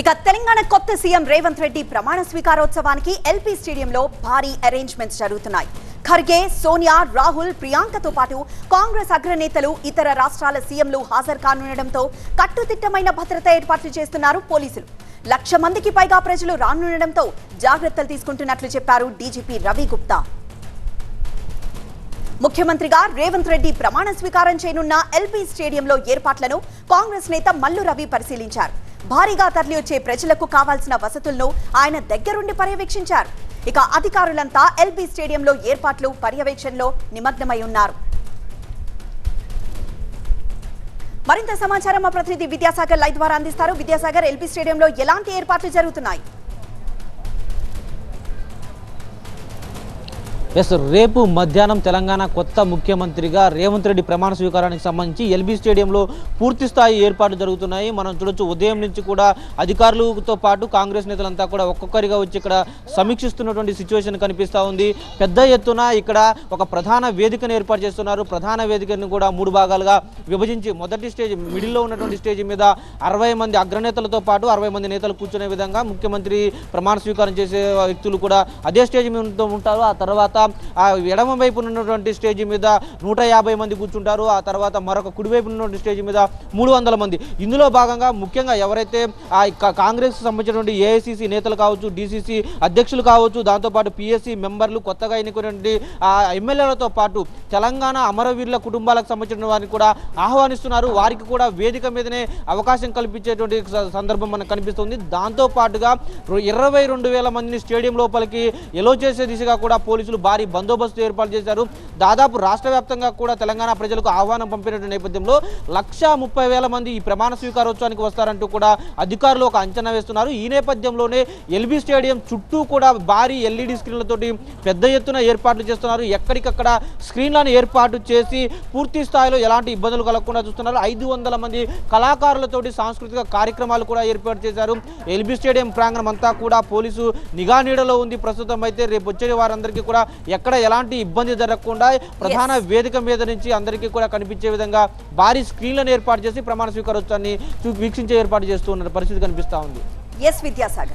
ఇక తెలంగాణ కొత్త సీఎం రేవంత్ రెడ్డి ప్రమాణ స్వీకారోత్సవానికి ఎల్పీ స్టేడియంలో భారీ అరేంజ్మెంట్స్ జరుగుతున్నాయి. ఖర్గే సోనియా రాహుల్ ప్రియాంకతో పాటు కాంగ్రెస్ అగ్రనేతలు ఇతర రాష్ట్రాల సీఎంలు హాజరు కానుండటంతో కట్టుదిట్టమైన భద్రత ఏర్పాట్లు చేస్తున్నారు పోలీసులు. లక్ష మందికి పైగా ప్రజలు రానుండటంతో జాగ్రత్తలు తీసుకుంటున్నట్లు చెప్పారు డీజీపీ రవి గుప్తా. ముఖ్యమంత్రిగా రేవంత్ రెడ్డి ప్రమాణ స్వీకారం చేయనున్న ఎల్పీ స్టేడియంలో ఏర్పాట్లను కాంగ్రెస్ నేత మల్లు రవి పరిశీలించారు. భారీగా తరలివచ్చే ప్రజలకు కావాల్సిన వసతులను ఆయన దగ్గరుండి పర్యవేక్షించారు. ఇక అధికారులంతా ఎల్బీ స్టేడియంలో ఏర్పాట్లు పర్యవేక్షణలో నిమగ్నమై ఉన్నారు. మరింత సమాచారం మా ప్రతినిధి విద్యాసాగర్ లైవ్ ద్వారా అందిస్తారు. విద్యాసాగర్ ఎల్బీ స్టేడియంలో ఎలాంటి ఏర్పాట్లు జరుగుతున్నాయి? ఎస్ రేపు మధ్యాహ్నం తెలంగాణ కొత్త ముఖ్యమంత్రిగా రేవంత్ రెడ్డి ప్రమాణ స్వీకారానికి సంబంధించి ఎల్బీ స్టేడియంలో పూర్తి స్థాయి ఏర్పాట్లు జరుగుతున్నాయి. మనం చూడొచ్చు ఉదయం నుంచి కూడా అధికారులతో పాటు కాంగ్రెస్ నేతలంతా కూడా ఒక్కొక్కరిగా వచ్చి ఇక్కడ సమీక్షిస్తున్నటువంటి సిచ్యువేషన్ కనిపిస్తూ ఉంది. పెద్ద ఎత్తున ఇక్కడ ఒక ప్రధాన వేదికను ఏర్పాటు చేస్తున్నారు. ప్రధాన వేదికను కూడా మూడు భాగాలుగా విభజించి మొదటి స్టేజ్ మిడిల్లో ఉన్నటువంటి స్టేజ్ మీద అరవై మంది అగ్రనేతలతో పాటు అరవై మంది నేతలు కూర్చునే విధంగా ముఖ్యమంత్రి ప్రమాణ స్వీకారం చేసే వ్యక్తులు కూడా అదే స్టేజ్ మీద ఉంటారు. ఆ తర్వాత ఆ ఎడమ వైపు ఉన్నటువంటి స్టేజ్ మీద నూట యాభై మంది కూర్చుంటారు. ఆ తర్వాత మరొక కుడివైపు ఉన్నటువంటి స్టేజ్ మీద మూడు వందల మంది. ఇందులో భాగంగా ముఖ్యంగా ఎవరైతే ఆ కాంగ్రెస్ సంబంధించినటువంటి ఏఐసిసి నేతలు కావచ్చు డిసిసి అధ్యక్షులు కావచ్చు దాంతోపాటు పిఎస్సి మెంబర్లు కొత్తగా ఎన్నుకున్నటువంటి ఎమ్మెల్యేలతో పాటు తెలంగాణ అమరవీరుల కుటుంబాలకు సంబంధించిన వారిని కూడా ఆహ్వానిస్తున్నారు. వారికి కూడా వేదిక మీదనే అవకాశం కల్పించేటువంటి సందర్భం మనకు కనిపిస్తుంది. దాంతో పాటుగా ఇరవై రెండు వేల మందిని స్టేడియం లోపలికి ఎలో చేసే దిశగా కూడా పోలీసులు భారీ బందోబస్తు ఏర్పాటు చేశారు. దాదాపు రాష్ట్ర వ్యాప్తంగా కూడా తెలంగాణ ప్రజలకు ఆహ్వానం పంపినటువంటి నేపథ్యంలో లక్ష ముప్పై వేల మంది ఈ ప్రమాణ స్వీకారోత్సవానికి వస్తారంటూ కూడా అధికారులు ఒక అంచనా వేస్తున్నారు. ఈ నేపథ్యంలోనే ఎల్బీ స్టేడియం చుట్టూ కూడా భారీ ఎల్ఈడి స్క్రీన్లతోటి పెద్ద ఎత్తున ఏర్పాట్లు చేస్తున్నారు. ఎక్కడికక్కడ స్క్రీన్లను ఏర్పాటు చేసి పూర్తి స్థాయిలో ఎలాంటి ఇబ్బందులు కలగకుండా చూస్తున్నారు. ఐదు వందల మంది కళాకారులతోటి సాంస్కృతిక కార్యక్రమాలు కూడా ఏర్పాటు చేశారు. ఎల్బీ స్టేడియం ప్రాంగణం అంతా కూడా పోలీసు నిఘా నీడలో ఉంది. ప్రస్తుతం అయితే రేపు వచ్చే వారందరికీ కూడా ఎక్కడ ఎలాంటి ఇబ్బంది జరగకుండా ప్రధాన వేదిక మీద నుంచి అందరికీ కూడా కనిపించే విధంగా భారీ స్క్రీన్లను ఏర్పాటు చేసి ప్రమాణ స్వీకారోత్సవాన్ని వీక్షించే ఏర్పాటు చేస్తున్న పరిస్థితి కనిపిస్తా ఉంది. ఎస్ విద్యాసాగర్